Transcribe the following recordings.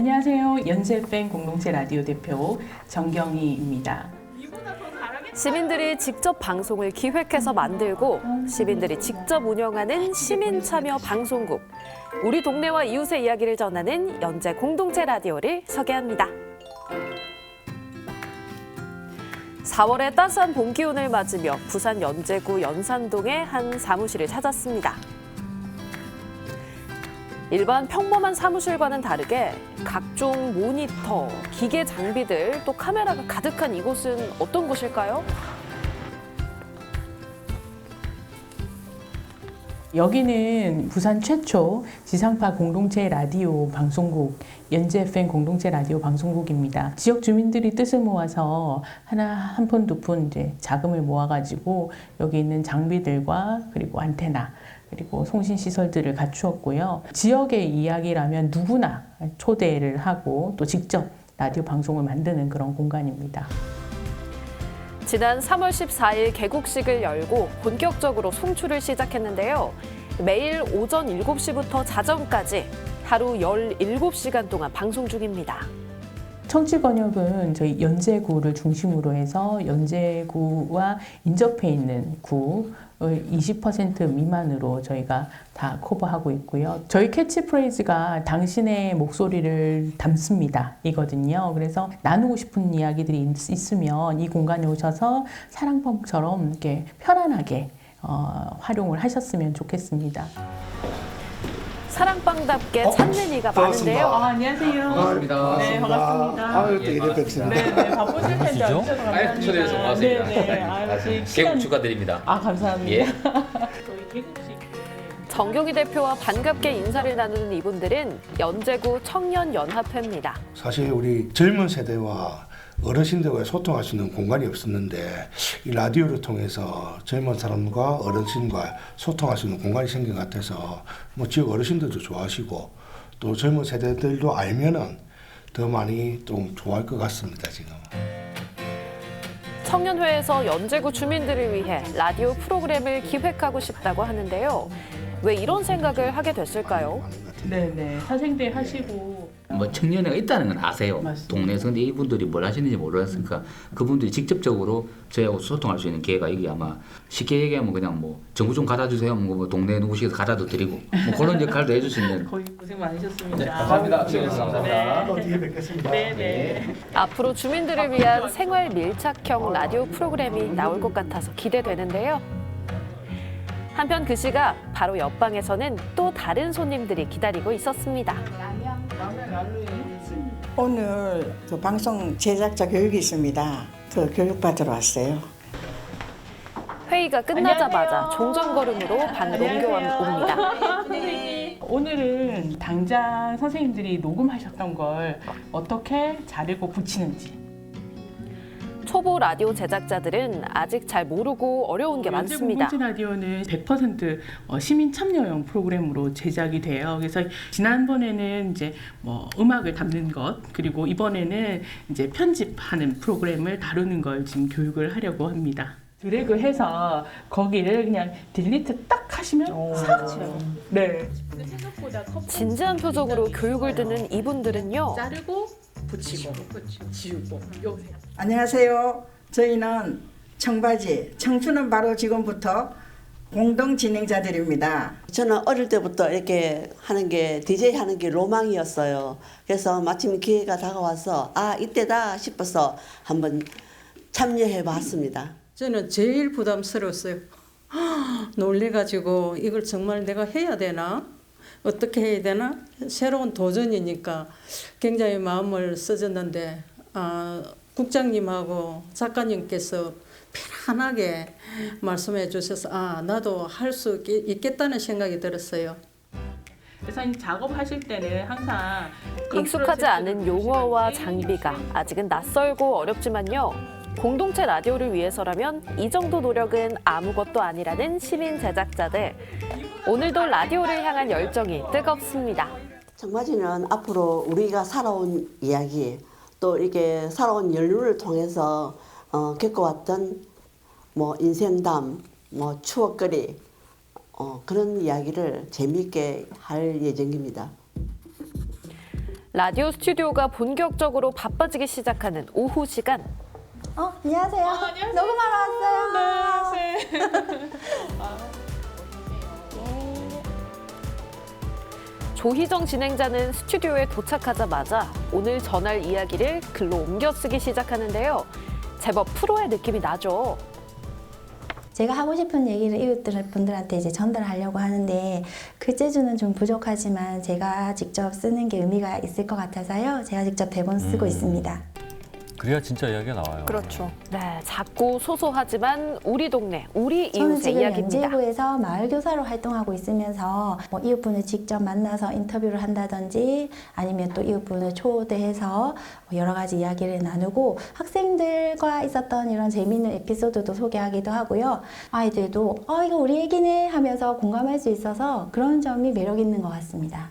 안녕하세요. 연세팬 공동체 라디오 대표 정경희입니다. 시민들이 직접 방송을 기획해서 만들고 시민들이 직접 운영하는 시민 참여 방송국. 우리 동네와 이웃의 이야기를 전하는 연재 공동체 라디오를 소개합니다. 4월의 따스한 봄 기운을 맞으며 부산 연제구 연산동의 한 사무실을 찾았습니다. 일반 평범한 사무실과는 다르게 각종 모니터, 기계 장비들, 또 카메라가 가득한 이곳은 어떤 곳일까요? 여기는 부산 최초 지상파 공동체 라디오 방송국 연재 FM 공동체 라디오 방송국입니다. 지역 주민들이 뜻을 모아서 하나 한 푼 두 푼 이제 자금을 모아가지고 여기 있는 장비들과 그리고 안테나 그리고 송신 시설들을 갖추었고요. 지역의 이야기라면 누구나 초대를 하고 또 직접 라디오 방송을 만드는 그런 공간입니다. 지난 3월 14일 개국식을 열고 본격적으로 송출을 시작했는데요. 매일 오전 7시부터 자정까지 하루 17시간 동안 방송 중입니다. 청취 권역은 저희 연제구를 중심으로 해서 연제구와 인접해 있는 구 20% 미만으로 저희가 다 커버하고 있고요. 저희 캐치프레이즈가 당신의 목소리를 담습니다. 이거든요. 그래서 나누고 싶은 이야기들이 있- 있으면 이 공간에 오셔서 사랑방처럼 이렇게 편안하게 어, 활용을 하셨으면 좋겠습니다. 사랑방답게 어? 찾는 이가 반갑습니다. 많은데요. 안녕하세요. 반갑습니다. 네, 반갑습니다. 아 유, 또 이래 뵙습니다. 네, 네, 바쁘실 텐데 누구시죠? 와주셔서 감사합니다. 아유, 초대해서 고맙습니다. 네, 네. 아유, 저희 시간- 개국 축하드립니다. 아, 감사합니다. 예. 저희 개국식 정경희 대표와 반갑게 인사를 나누는 이분들은 연제구 청년연합회입니다. 사실 우리 젊은 세대와 어르신들과 소통할 수 있는 공간이 없었는데 이 라디오를 통해서 젊은 사람과 어르신과 소통할 수 있는 공간이 생긴 것 같아서 뭐 지역 어르신들도 좋아하시고 또 젊은 세대들도 알면은 더 많이 좀 좋아할 것 같습니다 지금. 청년회에서 연제구 주민들을 위해 라디오 프로그램을 기획하고 싶다고 하는데요. 왜 이런 생각을 하게 됐을까요? 네, 네. 사생대 하시고 뭐 청년회가 있다는 건 아세요. 맞습니다. 동네에서 근데 이분들이 뭘 하시는지 몰랐으니까 그분들이 직접적으로 저희하고 소통할 수 있는 기회가 이게 아마 쉽게 얘기하면 그냥 뭐 정부 좀 갖다 주세요. 뭐 동네 누구시에서 갖다도 드리고 뭐 그런 역할도 해줄 수 있는 거의 고생 많으셨습니다. 네, 감사합니다. 네. 감사합니다. 또 뒤에 뵙겠습니다. 네, 네. 앞으로 주민들을 위한 생활 밀착형 라디오 프로그램이 나올 것 같아서 기대되는데요. 한편 그 시각 바로 옆방에서는 또 다른 손님들이 기다리고 있었습니다. 오늘 그 방송 제작자 교육이 있습니다. 그 교육 받으러 왔어요. 회의가 끝나자마자. 종전걸음으로 방으로 옮겨옵니다. 오늘은 당장 선생님들이 녹음하셨던 걸 어떻게 자르고 붙이는지 초보 라디오 제작자들은 아직 잘 모르고 어려운 게 많습니다. 공동체 라디오는 100% 어, 시민 참여형 프로그램으로 제작이 돼요. 그래서 지난번에는 이제 뭐 음악을 담는 것 그리고 이번에는 이제 편집하는 프로그램을 다루는 걸 지금 교육을 하려고 합니다. 드래그 해서 거기를 그냥 딜리트 딱 하시면 싹 네. 진지한 표정으로 교육을 듣는 이분들은요. 자르고 붙이고 지우고 여보세요. 안녕하세요. 저희는 청바지, 청춘은 바로 지금부터 공동 진행자들입니다. 저는 어릴 때부터 이렇게 하는 게 DJ 하는 게 로망이었어요. 그래서 마침 기회가 다가와서 아 이때다 싶어서 한번 참여해 봤습니다. 저는 제일 부담스러웠어요. 놀래가지고 이걸 정말 내가 해야 되나? 어떻게 해야 되나? 새로운 도전이니까 굉장히 마음을 써줬는데 아, 국장님하고 작가님께서 편안하게 말씀해 주셔서 아 나도 할 수 있겠다는 생각이 들었어요. 그래서 이 작업하실 때는 항상 익숙하지 않은 용어와 장비가 아직은 낯설고 어렵지만요. 공동체 라디오를 위해서라면 이 정도 노력은 아무것도 아니라는 시민 제작자들. 오늘도 라디오를 향한 열정이 뜨겁습니다. 청바지는 앞으로 우리가 살아온 이야기 또 이게 살아온 연륜을 통해서 어, 겪어왔던 뭐 인생담, 뭐 추억거리 어, 그런 이야기를 재미있게 할 예정입니다. 라디오 스튜디오가 본격적으로 바빠지기 시작하는 오후 시간. 어, 안녕하세요. 녹음하러 왔어요. 네, 조희정 진행자는 스튜디오에 도착하자마자 오늘 전할 이야기를 글로 옮겨 쓰기 시작하는데요. 제법 프로의 느낌이 나죠. 제가 하고 싶은 얘기를 이웃들 분들한테 이제 전달하려고 하는데 글재주는 좀 부족하지만 제가 직접 쓰는 게 의미가 있을 것 같아서요. 제가 직접 대본 쓰고 음. 있습니다. 그래야 진짜 이야기가 나와요. 그렇죠. 네, 작고 소소하지만 우리 동네, 우리 저는 이웃의 지금 이야기입니다. 연제구에서 마을 교사로 활동하고 있으면서 뭐 이웃분을 직접 만나서 인터뷰를 한다든지 아니면 또 이웃분을 초대해서 뭐 여러 가지 이야기를 나누고 학생들과 있었던 이런 재미있는 에피소드도 소개하기도 하고요. 아이들도 어 이거 우리 얘기네 하면서 공감할 수 있어서 그런 점이 매력 있는 것 같습니다.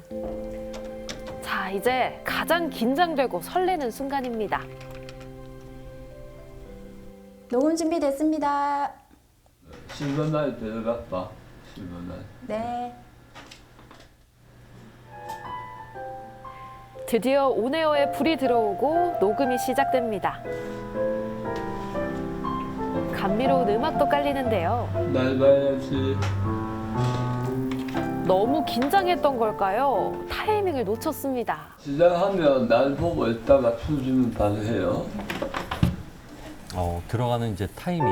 자, 이제 가장 긴장되고 설레는 순간입니다. 녹음 준비됐습니다. 실버날 들어갔다. 실버날. 네. 드디어 온에어에 불이 들어오고 녹음이 시작됩니다. 감미로운 음악도 깔리는데요. 날 봐야지. 너무 긴장했던 걸까요? 타이밍을 놓쳤습니다. 시작하면 날 보고 있다가 춤 주면 바로 해요. 어, 들어가는 이제 타이밍.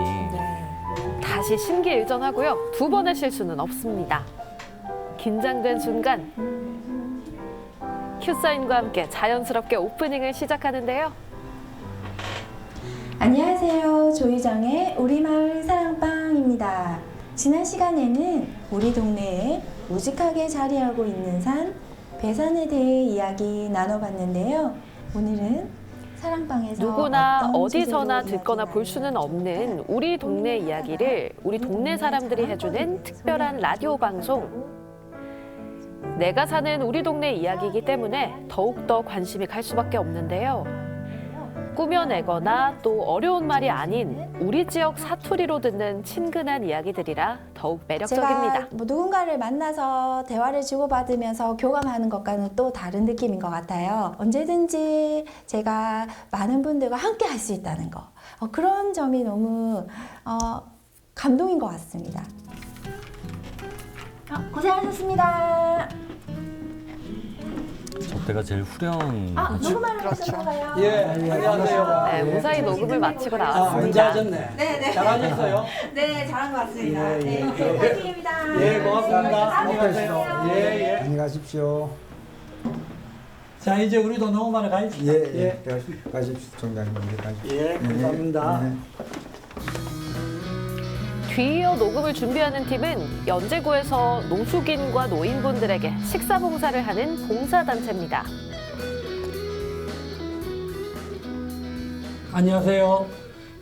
다시 심기일전하고요. 두 번의 실수는 없습니다. 긴장된 순간 큐 사인과 함께 자연스럽게 오프닝을 시작하는데요. 안녕하세요. 조희정의 우리 마을 사랑방입니다. 지난 시간에는 우리 동네에 우직하게 자리하고 있는 산, 배산에 대해 이야기 나눠봤는데요. 오늘은 사랑방에서 누구나 어디서나 듣거나 볼 수는 없는 우리 동네 이야기를 우리 동네 사람들이 해주는 특별한 라디오 방송. 내가 사는 우리 동네 이야기이기 때문에 더욱더 관심이 갈 수밖에 없는데요. 꾸며내거나 또 어려운 말이 아닌 우리 지역 사투리로 듣는 친근한 이야기들이라 더욱 매력적입니다. 제가 뭐 누군가를 만나서 대화를 주고받으면서 교감하는 것과는 또 다른 느낌인 것 같아요. 언제든지 제가 많은 분들과 함께 할 수 있다는 거. 어, 그런 점이 너무 어, 감동인 것 같습니다. 어, 고생하셨습니다. 저때가 제일 후련. 아, 녹음하러 오셨나 봐요. 예, 안녕하세요. 네, 무사히 녹음을 마치고 아, 나왔습니다. 하셨네. 네, 네. 잘하셨어요? 네, 잘한 것 같습니다. 예, 예, 네, 예. 파이팅입니다. 예, 고맙습니다. 안녕하세요. 예, 예. 안녕히 가십시오. 자, 이제 우리도 녹음하러 가야지. 예, 예. 가십시오, 총장님. 예, 가십시오. 예, 감사합니다. 네. 뒤이어 녹음을 준비하는 팀은 연제구에서 노숙인과 노인분들에게 식사 봉사를 하는 봉사단체입니다. 안녕하세요.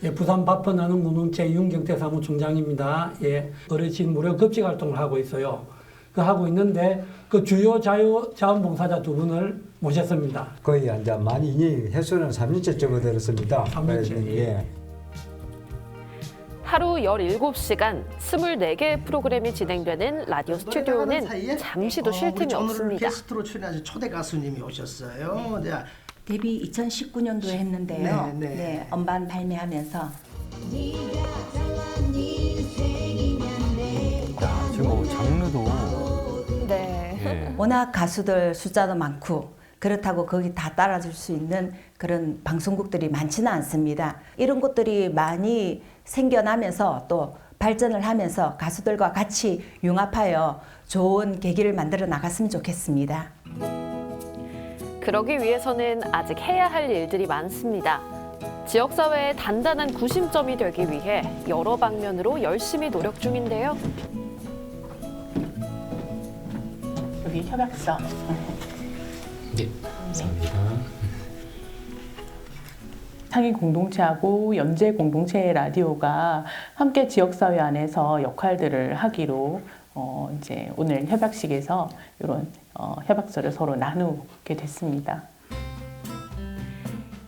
예, 부산 바쁜 나눔 공동체 윤경태 사무총장입니다. 예, 어르신 무료 급식 활동을 하고 있어요. 그 하고 있는데 그 주요 자유 자원봉사자 두 분을 모셨습니다. 거의 이제 만 2년, 횟수는 3년째 접어들었습니다. 삼 년째, 그래서, 예. 하루 17시간 24개의 프로그램이 진행되는 라디오 스튜디오는 잠시도 쉴 틈이 없습니다. 게스트로 출연하신 초대 가수님이 오셨어요. 네. 데뷔 2019년도에 했는데요. 네, 네. 네, 음반 발매하면서 야, 지금 뭐 장르도. 네. 예. 워낙 가수들 숫자도 많고 그렇다고 거기 다 따라줄 수 있는 그런 방송국들이 많지는 않습니다. 이런 곳들이 많이 생겨나면서 또 발전을 하면서 가수들과 같이 융합하여 좋은 계기를 만들어 나갔으면 좋겠습니다. 그러기 위해서는 아직 해야 할 일들이 많습니다. 지역사회의 단단한 구심점이 되기 위해 여러 방면으로 열심히 노력 중인데요. 여기 협약서. 네, 감사합니다. 상위 공동체하고 연재 공동체 라디오가 함께 지역사회 안에서 역할들을 하기로 어, 이제 오늘 협약식에서 이런 어, 협약서를 서로 나누게 됐습니다.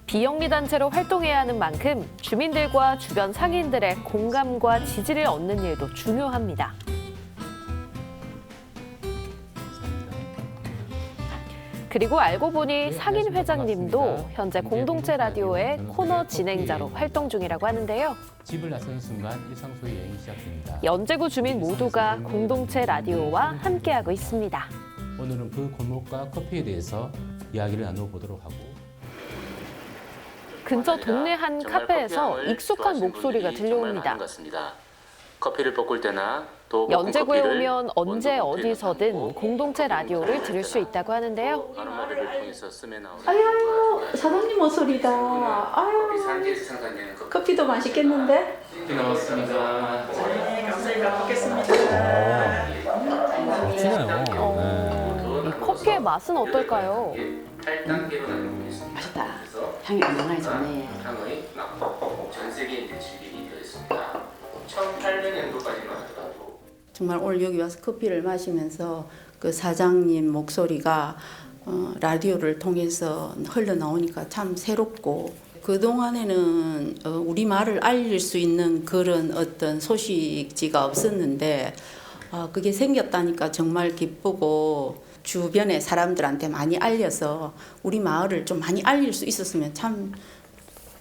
비영리 단체로 활동해야 하는 만큼 주민들과 주변 상인들의 공감과 지지를 얻는 일도 중요합니다. 그리고 알고 보니 상인 회장님도 현재 공동체 라디오의 코너 진행자로 활동 중이라고 하는데요. 집을 나서는 순간 일상 소의 여행이 시작됩니다. 연제구 주민 모두가 공동체 라디오와 함께하고 있습니다. 오늘은 그 골목과 커피에 대해서 이야기를 나눠보도록 하고 근처 동네 한 카페에서 익숙한 목소리가 들려옵니다. 커피를 볶을 때나 또 연제구에 오면 언제 어디서든 공동체 라디오를 들을 수 있다고 하는데요. 아유, 사장님 목소리다. 아유, 산지에서 생산되는 커피 커피도 맛있겠는데? 나왔습니다. 감사합니다. 먹겠습니다. 멋지네요. 이 커피의 맛은 어떨까요? 8단계로 나눠보겠습니다. 맛있다. 향이 굉장히 좋네. 향의 나고 전 질이 되어 있습니다. 1800년도까지만 하더라도 정말 오늘 여기 와서 커피를 마시면서 그 사장님 목소리가 어, 라디오를 통해서 흘러나오니까 참 새롭고 그동안에는 어, 우리 말을 알릴 수 있는 그런 어떤 소식지가 없었는데 아, 그게 생겼다니까 정말 기쁘고 주변의 사람들한테 많이 알려서 우리 마을을 좀 많이 알릴 수 있었으면 참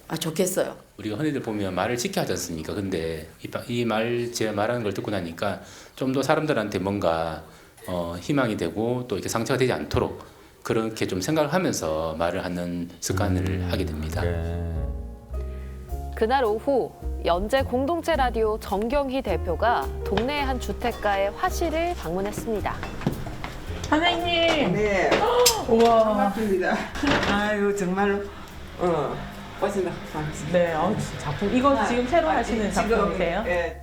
아, 좋겠어요. 우리가 흔히들 보면 말을 지켜야 하지 않습니까? 근데 이 말 제가 말하는 걸 듣고 나니까 좀 더 사람들한테 뭔가 어, 희망이 되고 또 이렇게 상처가 되지 않도록 그렇게 좀 생각을 하면서 말을 하는 습관을 하게 됩니다. 그날 오후 연제 공동체 라디오 정경희 대표가 동네의 한 주택가의 화실을 방문했습니다. 사장님. 네. 우와. 반갑습니다. 아유 정말 어 멋진다. 네, 어, 작품 이거 지금 새로 하시는 작품이세요? 예.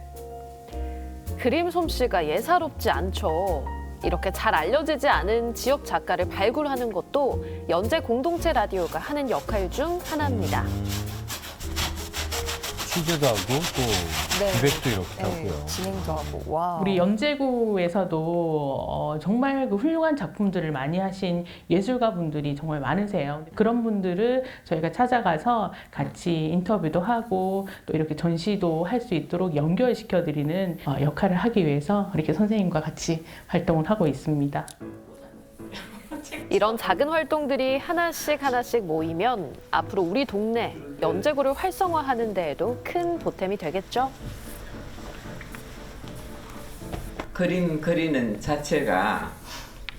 그림 솜씨가 예사롭지 않죠. 이렇게 잘 알려지지 않은 지역 작가를 발굴하는 것도 연제 공동체 라디오가 하는 역할 중 하나입니다. 취재도 하고 또 네. 기획도 이렇게 하고요. 진행도 하고 와. 우리 연제구에서도 어, 정말 그 훌륭한 작품들을 많이 하신 예술가 분들이 정말 많으세요. 그런 분들을 저희가 찾아가서 같이 인터뷰도 하고 또 이렇게 전시도 할 수 있도록 연결시켜 드리는 어, 역할을 하기 위해서 이렇게 선생님과 같이 활동을 하고 있습니다. 이런 작은 활동들이 하나씩 하나씩 모이면 앞으로 우리 동네 연제구를 활성화하는 데에도 큰 보탬이 되겠죠. 그림 그리는 자체가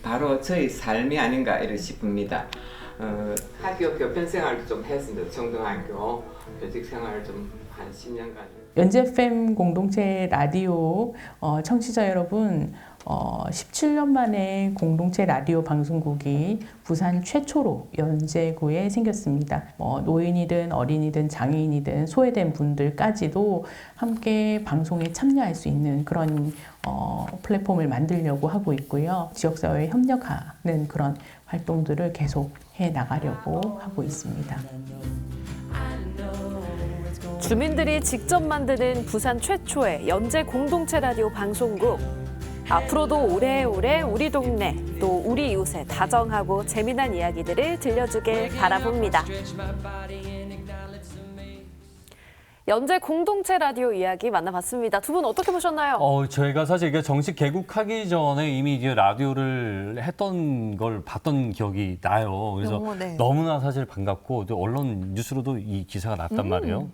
바로 저희 삶이 아닌가 이렇게 싶습니다. 어, 학교 교편 생활도 좀 했습니다. 정동학교 교직 생활 좀한 10년간. 연제 FM 공동체 라디오 어, 청취자 여러분, 어, 17년 만에 공동체 라디오 방송국이 부산 최초로 연제구에 생겼습니다. 뭐 노인이든 어린이든 장애인이든 소외된 분들까지도 함께 방송에 참여할 수 있는 그런 어, 플랫폼을 만들려고 하고 있고요. 지역사회에 협력하는 그런 활동들을 계속 해 나가려고 하고 있습니다. 주민들이 직접 만드는 부산 최초의 연제 공동체 라디오 방송국. 앞으로도 오래오래 우리 동네 또 우리 이웃의 다정하고 재미난 이야기들을 들려주길 바라봅니다. 연제 공동체 라디오 이야기 만나봤습니다. 두 분 어떻게 보셨나요? 어, 저희가 사실 이게 정식 개국하기 전에 이미 이게 라디오를 했던 걸 봤던 기억이 나요. 그래서 어, 네. 너무나 사실 반갑고 또 언론 뉴스로도 이 기사가 났단 음. 말이에요.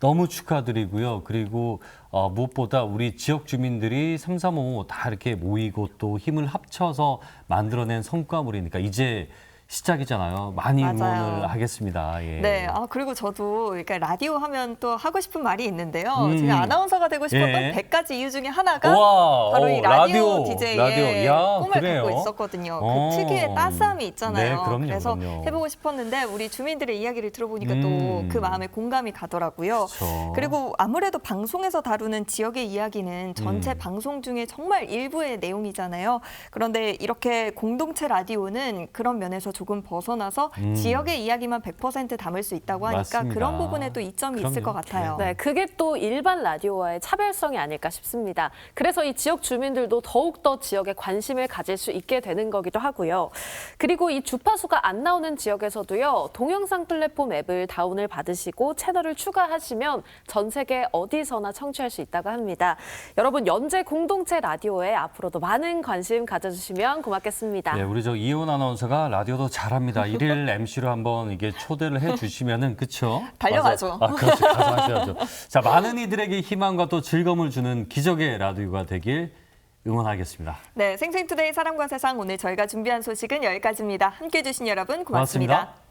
너무 축하드리고요. 그리고 어, 무엇보다 우리 지역 주민들이 삼삼오오 다 이렇게 모이고 또 힘을 합쳐서 만들어낸 성과물이니까 이제 시작이잖아요. 많이 맞아요. 응원을 하겠습니다. 예. 네, 아 그리고 저도 그러니까 라디오 하면 또 하고 싶은 말이 있는데요. 음. 제가 아나운서가 되고 싶었던 예. 100가지 이유 중에 하나가 우와, 바로 어, 이 라디오, 라디오, DJ의 라디오. 야, 꿈을 그래요? 갖고 있었거든요. 어. 그 특유의 따스함이 있잖아요. 네, 그럼요, 래서 그럼요. 해보고 싶었는데 우리 주민들의 이야기를 들어보니까 음. 또그 마음에 공감이 가더라고요. 그렇죠. 그리고 아무래도 방송에서 다루는 지역의 이야기는 전체 음. 방송 중에 정말 일부의 내용이잖아요. 그런데 이렇게 공동체 라디오는 그런 면에서 조금 벗어나서 음. 지역의 이야기만 100% 담을 수 있다고 하니까 맞습니다. 그런 부분에 또 이점이 있을 것 같아요. 네, 그게 또 일반 라디오와의 차별성이 아닐까 싶습니다. 그래서 이 지역 주민들도 더욱더 지역에 관심을 가질 수 있게 되는 거기도 하고요. 그리고 이 주파수가 안 나오는 지역에서도요, 동영상 플랫폼 앱을 다운을 받으시고 채널을 추가하시면 전 세계 어디서나 청취할 수 있다고 합니다. 여러분, 연재 공동체 라디오에 앞으로도 많은 관심 가져주시면 고맙겠습니다. 네, 우리 저 이혼 아나운서가 라디오도 더 잘합니다. 일일 MC로 한번 이게 초대를 해 주시면은 그쵸? 달려가죠. 아, 그렇죠. 가서 하셔야죠. 자, 많은 이들에게 희망과 또 즐거움을 주는 기적의 라디오가 되길 응원하겠습니다. 네, 생생투데이 사람과 세상 오늘 저희가 준비한 소식은 여기까지입니다. 함께해 주신 여러분 고맙습니다. 고맙습니다.